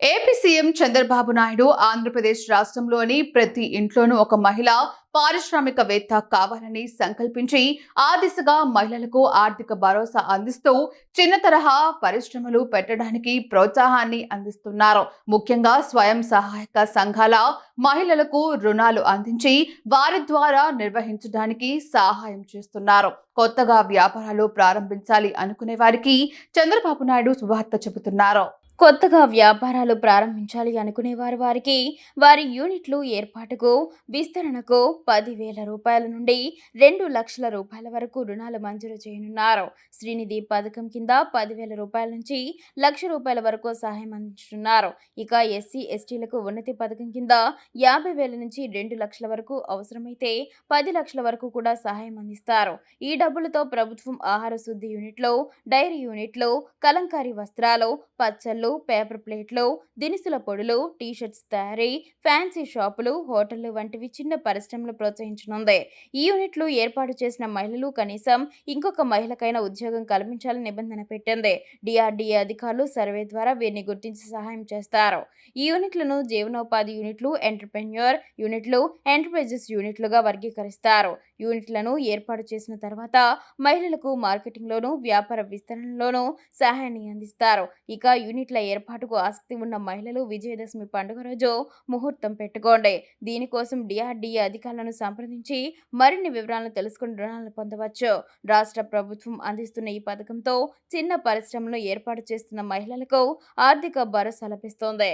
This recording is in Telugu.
AP CM Chandrababu Naidu Andhra Pradesh రాష్ట్రంలోని ప్రతి ఇంట్లోనూ ఒక మహిళ పారిశ్రామికవేత్త కావాలని సంకల్పించి ఆ దిశగా మహిళలకు ఆర్థిక భరోసా అందిస్తూ చిన్న తరహా పరిశ్రమలు పెట్టడానికి ప్రోత్సాహాన్ని అందిస్తున్నారు. ముఖ్యంగా స్వయం సహాయక సంఘాల మహిళలకు రుణాలు అందించి వారి ద్వారా నిర్వహించడానికి సహాయం చేస్తున్నారు. కొత్తగా వ్యాపారాలు ప్రారంభించాలి అనుకునే వారికి చంద్రబాబు నాయుడు శుభార్త చెబుతున్నారు. కొత్తగా వ్యాపారాలు ప్రారంభించాలి అనుకునేవారు వారికి వారి యూనిట్లు ఏర్పాటుకు విస్తరణకు పదివేల రూపాయల నుండి రెండు లక్షల రూపాయల వరకు రుణాలు మంజూరు చేయనున్నారు. శ్రీనిధి పథకం కింద పదివేల రూపాయల నుంచి లక్ష రూపాయల వరకు సహాయం అందించనున్నారు ఇక ఎస్సీ ఎస్టీలకు ఉన్నతి పథకం కింద యాభై వేల నుంచి రెండు లక్షల వరకు అవసరమైతే పది లక్షల వరకు కూడా సహాయం అందిస్తారు. ఈ డబ్బులతో ప్రభుత్వం ఆహార శుద్ధి యూనిట్లు డైరీ యూనిట్లు కలంకారీ వస్త్రాలు పచ్చళ్ళు పేపర్ ప్లేట్లు దినుసుల పొడులు టీషర్ట్స్ తయారీ ఫ్యాన్సీ షాపులు హోటళ్ళు వంటివి చిన్న పరిశ్రమలు ప్రోత్సహించనుంది. ఈ యూనిట్లు ఏర్పాటు చేసిన మహిళలు కనీసం ఇంకొక మహిళకైనా ఉద్యోగం కల్పించాలని నిబంధన పెట్టింది. డిఆర్డీఏ అధికారులు సర్వే ద్వారా వీరిని గుర్తించి సహాయం చేస్తారు. ఈ యూనిట్లను జీవనోపాధి యూనిట్లు ఎంటర్ప్రెన్యూర్ యూనిట్లు ఎంటర్ప్రైజెస్ యూనిట్లుగా వర్గీకరిస్తారు. యూనిట్లను ఏర్పాటు చేసిన తర్వాత మహిళలకు మార్కెటింగ్లోనూ వ్యాపార విస్తరణలోనూ సహాయాన్ని అందిస్తారు. ఇక యూనిట్ల ఏర్పాటుకు ఆసక్తి ఉన్న మహిళలు విజయదశమి పండుగ రోజు ముహూర్తం పెట్టుకోండి. దీనికోసం డిఆర్డీఏ అధికారులను సంప్రదించి మరిన్ని వివరాలను తెలుసుకుని రుణాలను పొందవచ్చు. రాష్ట్ర ప్రభుత్వం అందిస్తున్న ఈ పథకంతో చిన్న పరిశ్రమలు ఏర్పాటు చేస్తున్న మహిళలకు ఆర్థిక భరోసా లభిస్తోంది.